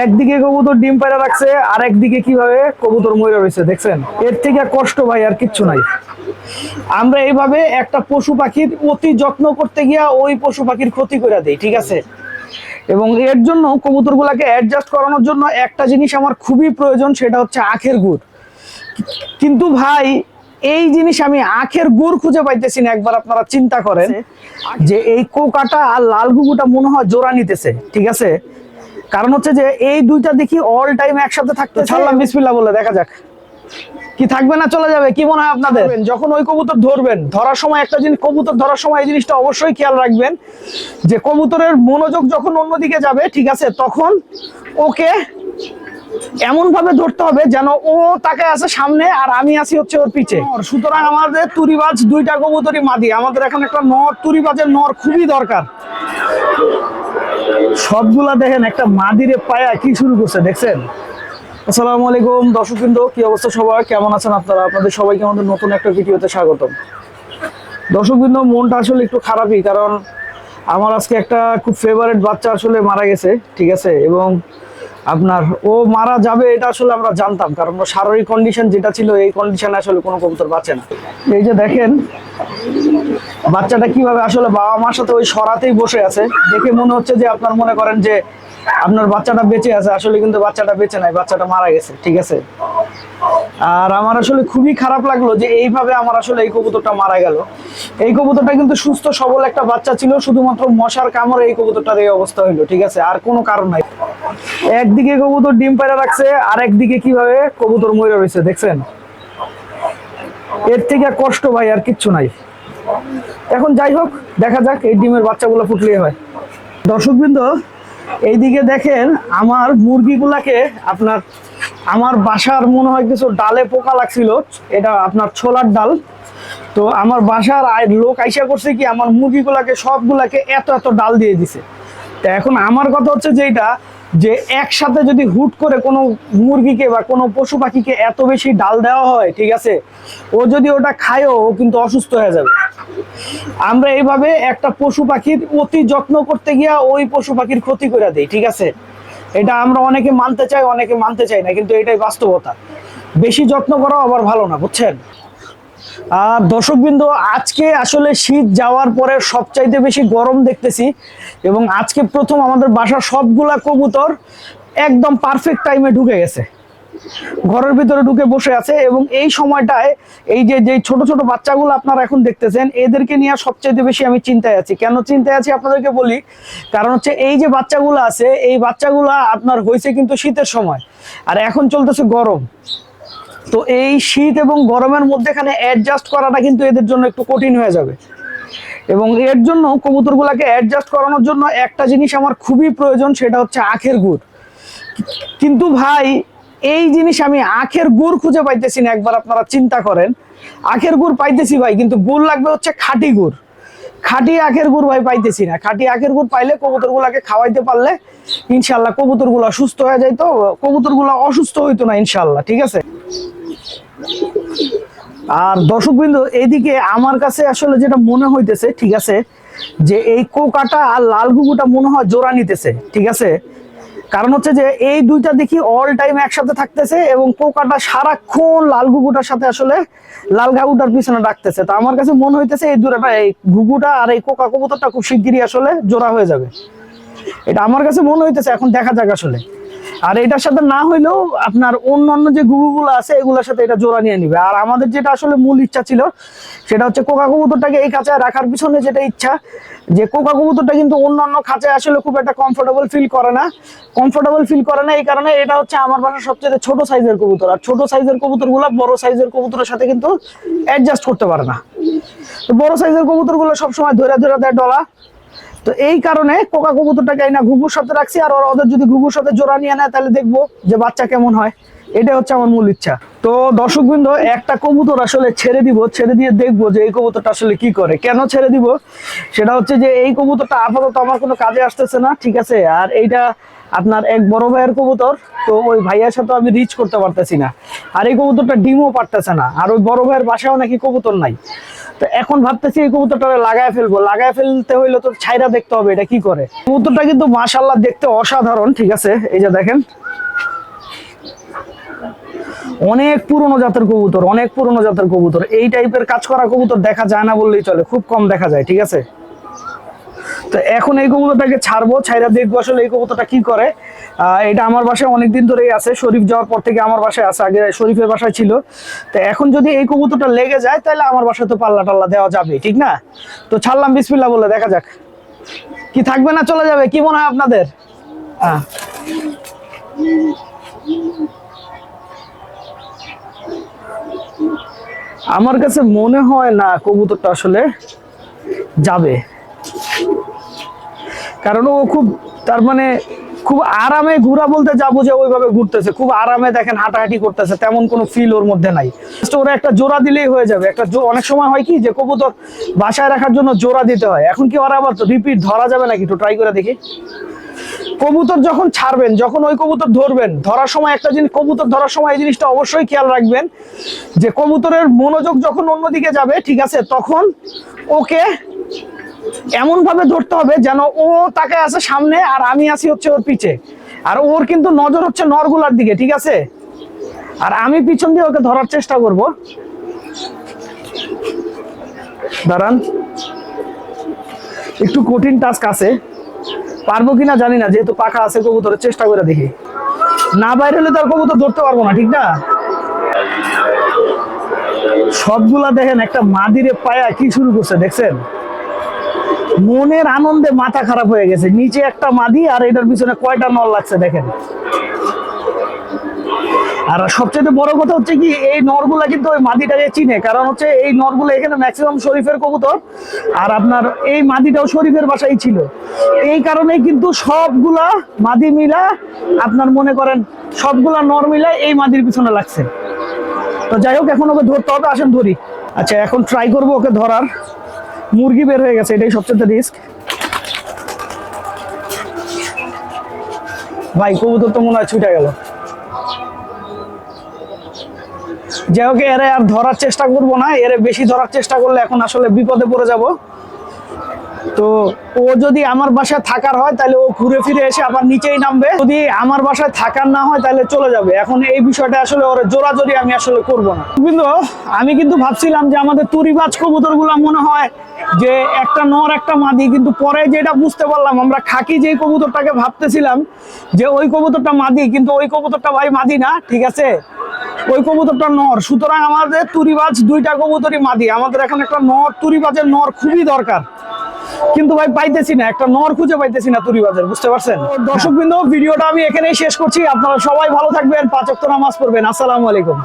একদিকে কবুতর ডিম পায়রা রাখছে আর একদিকে কীভাবে কবুতর মরে রয়েছে দেখছেন? এর থেকে কষ্ট ভাই আর কিচ্ছু নাই। আমরা এইভাবে একটা পশু পাখির অতি যত্ন করতে গিয়া ওই পশু পাখির ক্ষতি করে দেই ঠিক আছে? এবং এর জন্য কবুতরগুলোকে অ্যাডজাস্ট করানোর জন্য একটা জিনিস আমার খুবই প্রয়োজন সেটা হচ্ছে আখের গুড়। কিন্তু ভাই এই জিনিস আমি আখের গুড় খুঁজে পাইতেছি না একবার আপনারা চিন্তা করেন যে এই কোকাটা আর লাল গুগুটা মনে হয় জোড়া নিতেছে ঠিক আছে? কারণ হচ্ছে যে এই দুইটা দেখি অল টাইম একসাথে থাকতে ছাড়লাম বিসমিল্লাহ বলে দেখা যাক। কি থাকবে না চলে যাবে কি মনে হয় আপনাদের? যখন ওই কবুতর ধরবেন ধরার সময় একটা জিনিস কবুতর ধরার সময় এই জিনিসটা অবশ্যই খেয়াল রাখবেন যে কবুতরের মনোযোগ যখন অন্যদিকে যাবে ঠিক আছে তখন ওকে এমন ভাবে ধরতে হবে যেন ও তাকে আছে সামনে আর আমি আছি হচ্ছে ওর পিছে সুতরাং আমাদের তুরিবাজ দুইটা কবুতরই মাদি। আমাদের এখন একটা নর তুরিবাজের নর খুবই দরকার। সবগুলা দেখেন, একটা মাদিরে পায়া কি শুরু করছে, দেখছেন? আসসালামু আলাইকুম, দর্শকবৃন্দ, কি অবস্থা সবাই কেমন আছেন আপনারা? আপনাদের সবাইকে আমাদের নতুন একটা ভিডিওতে স্বাগতম। দর্শকবৃন্দ, মনটা আসলে একটু খারাপই, কারণ আমার আজকে একটা খুব ফেভারেট বাচ্চা আসলে মারা গেছে, ঠিক আছে? এবং আপনার, ও মারা যাবে এটা আসলে আমরা জানতাম, কারণ ওর শারীরিক কন্ডিশন যেটা ছিল, এই কন্ডিশনে আসলে কোনো কবুতর বাঁচে না। এই যে দেখেন, বাচ্চাটা কীভাবে আসলে বাবা মার সাথে ওই সরাতেই বসে আছে, দেখে মনে হচ্ছে যে আপনার মনে করেন যে আপনার বাচ্চাটা বেঁচে আছে, আসলে কিন্তু বাচ্চাটা বেঁচে নাই, বাচ্চাটা মারা গেছে, ঠিক আছে? আর আমার আসলে খুবই খারাপ লাগল যে এইভাবে আমার আসলে এই কবুতরটা মারা গেল। এই কবুতরটা কিন্তু সুস্থ, সবল একটা বাচ্চা ছিল, শুধুমাত্র মশার কামড়ে এই কবুতরটার এই অবস্থা হইল, ঠিক আছে? আর কোনো কারণ নাই। একদিকে কবুতর ডিম পায়রা রাখছে, আর একদিকে কীভাবে কবুতর মরে রয়েছে, দেখছেন? এর থেকে কষ্ট ভাই, আর কিচ্ছু নাই। এখন যাই হোক, দেখা যাক এই ডিমের বাচ্চাগুলো ফুটলেই হয়। দর্শকবৃন্দ এইদিকে দেখেন আমার মুরগিগুলাকে আপনার, আমার বাসার মনে হয় কিছু ডালে পোকা লাগছিল, এটা আপনার ছোলার ডাল। তো আমার বাসার লোক আইসা করছে কি, আমার মুরগিগুলাকে সবগুলাকে এত এত ডাল দিয়ে দিছে। তা এখন আমার কথা হচ্ছে যেটা যে একসাথে যদি হুট করে কোনো মুরগিকে বা কোনো পশু পাখিকে এত বেশি ডাল দেওয়া হয়, ঠিক আছে? ও যদি ওটা খায়ও, ও কিন্তু অসুস্থ হয়ে যাবে। আমরা এইভাবে একটা পশু পাখির অতি যত্ন করতে গিয়া ওই পশু পাখির ক্ষতি করে দেই, ঠিক আছে? এটা আমরা অনেকে মানতে চাই, অনেকে মানতে চাই না, কিন্তু এটাই বাস্তবতা। বেশি যত্ন করা আবার ভালো না, বুঝছেন? দর্শকবৃন্দ, আজকে আসলে শীত যাওয়ার পরে সবচাইতে বেশি গরম দেখতেছি এবং আজকে প্রথম আমাদের বাসার সবগুলা কবুতর একদম পারফেক্ট টাইমে ঢুকে গেছে। ঘরের ভিতরে ঢুকে বসে আছে এবং এই সময়টায় এই যে যে ছোট ছোট বাচ্চাগুলো আপনারা এখন দেখতেছেন, এদেরকে নিয়ে সবচেয়ে বেশি আমি চিন্তায় আছি। কেন চিন্তায় আছি আপনাদেরকে বলি? কারণ হচ্ছে এই যে বাচ্চাগুলো আছে, এই বাচ্চাগুলো আপনার হয়েছে কিন্তু শীতের সময়। আর এখন চলতেছে গরম। তো এই শীত এবং গরমের মধ্যেখানে অ্যাডজাস্ট করাটা কিন্তু এদের জন্য একটু কঠিন হয়ে যাবে। এবং এর জন্য কবুতরগুলোকে অ্যাডজাস্ট করানোর জন্য একটা জিনিস আমার খুবই প্রয়োজন, সেটা হচ্ছে আখের গুড়। কিন্তু ভাই, এই জিনিস আমি আখের গুড় খুঁজে পাইতেছি না, একবার আপনারা চিন্তা করেন। আখের গুড় পাইতেছি ভাই, কিন্তু গুড় লাগবে হচ্ছে খাঁটি গুড়। খাঁটি আখের গুড় ভাই পাইতেছি না। খাঁটি আখের গুড় পাইলে কবুতর গুলাকে খাওয়াইতে পারলে ইনশাল্লাহ কবুতরগুলা সুস্থ হয়ে যাইতো কবুতরগুলা অসুস্থ হইতো না ইনশাল্লাহ ঠিক আছে? আর দর্শক বিন্দু এইদিকে আমার কাছে আসলে যেটা মনে হইতেছে, ঠিক আছে, যে এই কোকাটা আর লাল গুগুটা মনে হয় জোড়া নিতেছে, ঠিক আছে? কারণ হচ্ছে যে এই দুইটা দেখি অল টাইম একসাথে থাকতেছে এবং পোকাটা সারাক্ষণ লাল ঘুঘুটার সাথে আসলে লাল ঘাঘুটার পিছনে ডাকতেছে। তো আমার কাছে মনে হইতেছে এই দুটা এই ঘুঘুটা আর এই কোকা কবুতরটা খুব শিগগিরই আসলে জোড়া হয়ে যাবে। এটা আমার কাছে মনে হইতেছে, এখন দেখা যাক আসলে। আর এটার সাথে না হইলেও আপনার অন্যান্য যে গুগুগুলো আছে, এগুলোর সাথে এটা জোড়া নিয়ে নিবে। আর আমাদের যেটা আসলে মূল ইচ্ছা ছিল, সেটা হচ্ছে কোকা কবুতরটাকে এই খাঁচায় রাখার পিছনে যেটা ইচ্ছা, যে কোকা কবুতরটা কিন্তু অন্যান্য খাঁচায় আসলে খুব একটা কমফোর্টেবল ফিল করে না। কমফোর্টেবল ফিল করে না, এই কারণে এটা হচ্ছে আমার বাসার সবচেয়ে ছোট সাইজের কবুতর। আর ছোট সাইজের কবুতরগুলো বড় সাইজের কবুতরের সাথে কিন্তু অ্যাডজাস্ট করতে পারে না। বড় সাইজের কবুতরগুলো সবসময় ধরে ধরে দেয় ডলা। তো এই কারণে কোকা কবুতরটাকে না ঘুঘুর সাথে রাখছি, আর ওদের যদি ঘুঘুর সাথে জোড়া নিয়ে নেয়, তাহলে দেখব যে বাচ্চা কেমন হয়। এটা হচ্ছে আমার মূল ইচ্ছা। তো দর্শকবৃন্দ, একটা কবুতর আসলে ছেড়ে দিব, ছেড়ে দিয়ে দেখব যে এই কবুতরটা আসলে কি করে। কেন ছেড়ে দিব? সেটা হচ্ছে যে এই কবুতরটা আপাতত আমার কোনো কাজে আসতেছে না, ঠিক আছে? আর এইটা আপনার এক বড় ভাইয়ের কবুতর, তো ওই ভাইয়ার সাথে আমি রিচ করতে পারতেছি না। আর এই কবুতরটা ডিমও পারতেছে না, আর ওই বড় ভাইয়ের বাসায়ও নাকি কবুতর নাই। এখন ভাবতেছি এই কবুতরটা লাগায় ফেলব। লাগায় ফেলতে হইলে তো ছাইরা দেখতে হবে, এটা কি করে? কবুতরটা কিন্তু মাশাল্লাহ দেখতে অসাধারণ, ঠিক আছে? এই যে দেখেন। অনেক পুরনো জাতের কবুতর, অনেক পুরনো জাতের কবুতর। এই টাইপের কাজ করা কবুতর দেখা যায় না বললেই চলে, খুব কম দেখা যায়, ঠিক আছে? তো এখন এই কবুতরটাকে ছাড়বো, ছাইরা দেখব আসলে এই কবুতরটা কি করে। এটা আমার বাসায় অনেকদিন ধরেই আছে, শরীফ যাওয়ার পর থেকে আমার বাসায় আছে, আগে শরীফের বাসায় ছিল। তো এখন যদি এই কবুতরটা লেগে যায়, তাহলে আমার বাসায় তো পাল্লা টাল্লা দেওয়া যাবে, ঠিক না? তো ছাড়লাম বিসমিল্লা বলে, দেখা যাক। কি থাকবে না চলে যাবে? কি মনে হয় আপনাদের? আমার কাছে মনে হয় না কবুতরটা আসলে যাবে। কারণ ও খুব, তার মানে খুব আরামে ঘোরা বলতে যাব যে ওইভাবে ঘুরতেছে। খুব আরামে দেখেন হাঁটাহাঁটি করতেছে, তেমন কোনো ফিল ওর মধ্যে নাই। ওরা একটা জোড়া দিলেই হয়ে যাবে। একটা অনেক সময় হয় কি যে কবুতর বাসায় রাখার জন্য জোড়া দিতে হয়। এখন কি ওরা আবার রিপিট ধরা যাবে নাকি? একটু ট্রাই করে দেখি। কবুতর যখন ছাড়বেন, যখন ওই কবুতর ধরবেন, ধরার সময় একটা জিনিস কবুতর ধরার সময় এই জিনিসটা অবশ্যই খেয়াল রাখবেন যে কবুতরের মনোযোগ যখন অন্যদিকে যাবে, ঠিক আছে, তখন ওকে এমন ভাবে ধরতে হবে যেন ও তাকে আছে সামনে আর আমি আছি হচ্ছে ওর পিছে। আর ওর কিন্তু নজর হচ্ছে নরগুলার দিকে, ঠিক আছে? আর আমি পিছন দিয়ে ওকে ধরার চেষ্টা করব। দাঁড়ান। একটু কঠিন টাস্ক আছে। পারব কিনা জানি না, যেহেতু পাখা আছে কবুতরের, চেষ্টা করে দেখি। না বাইরে হলে তো আর কবুতর ধরতে পারব না, ঠিক না? সবগুলা দেখেন, একটা মাদিরে পায়া কি শুরু করছে, দেখছেন? মনের আনন্দে মাথা খারাপ হয়ে গেছে। নিচে একটা মাদি আর এটার পিছনে কয়টা নল লাগছে দেখেন। আর সবচেয়ে বড় কথা হচ্ছে কি, এই নরগুলা কিন্তু ওই মাদিটাকে চিনে। কারণ হচ্ছে এই নরগুলো এখানে ম্যাক্সিমাম শরীফের কবুতর। আর আপনার এই মাদিটাও শরীফের বাসায় ছিল। এই কারণেই কিন্তু সবগুলা মাদি মিলা আপনার মনে করেন, সবগুলা নর মিলা এই মাদির পিছনে লাগছে। তো যাই হোক, এখন ওকে ধরতে হবে। আসেন ধরি। আচ্ছা এখন ট্রাই করব ওকে ধরার। মুরগি বের হয়ে গেছে, এটাই সবচেয়ে রিস্ক ভাই, কবুতর তো মনে হয় ছুটে গেল। যাই হোক, এরে আর ধরার চেষ্টা করব না, এরে বেশি ধরার চেষ্টা করলে এখন আসলে বিপদে পড়ে যাব। তো ও যদি আমার বাসায় থাকার হয়, তাহলে ও ঘুরে ফিরে এসে আবার নিচেই নামবে। যদি আমার বাসায় থাকার না হয়, তাহলে চলে যাবে। এখন এই বিষয়টা আসলে ওর জোরাজোরি আমি আসলে করব না। কিন্তু আমি কিন্তু ভাবছিলাম যে আমাদের তুরিবাজ কবুতর মনে হয় যে একটা নর, একটা মাদি, কিন্তু পরে যেটা বুঝতে পারলাম, আমরা খাকি যে কবুতরটাকে ভাবতেছিলাম যে ওই কবুতরটা মাদি, কিন্তু ওই কবুতরটা ভাই মাদি না, ঠিক আছে? ওই কবুতরটা নর। সুতরাং আমাদের তুরিবাজ দুইটা কবুতরই মাদি। আমাদের এখন একটা নর তুরিবাজের নর খুবই দরকার। কিন্তু ভাই পাইতেছি না একটা নর খুঁজে পাইতেছি না তুরিবাজের বুঝতে পারছেন? দর্শক বিন্দু ভিডিওটা আমি এখানেই শেষ করছি আপনারা সবাই ভালো থাকবেন পাঁচক্ত নামাজ পড়বেন আসসালামু আলাইকুম।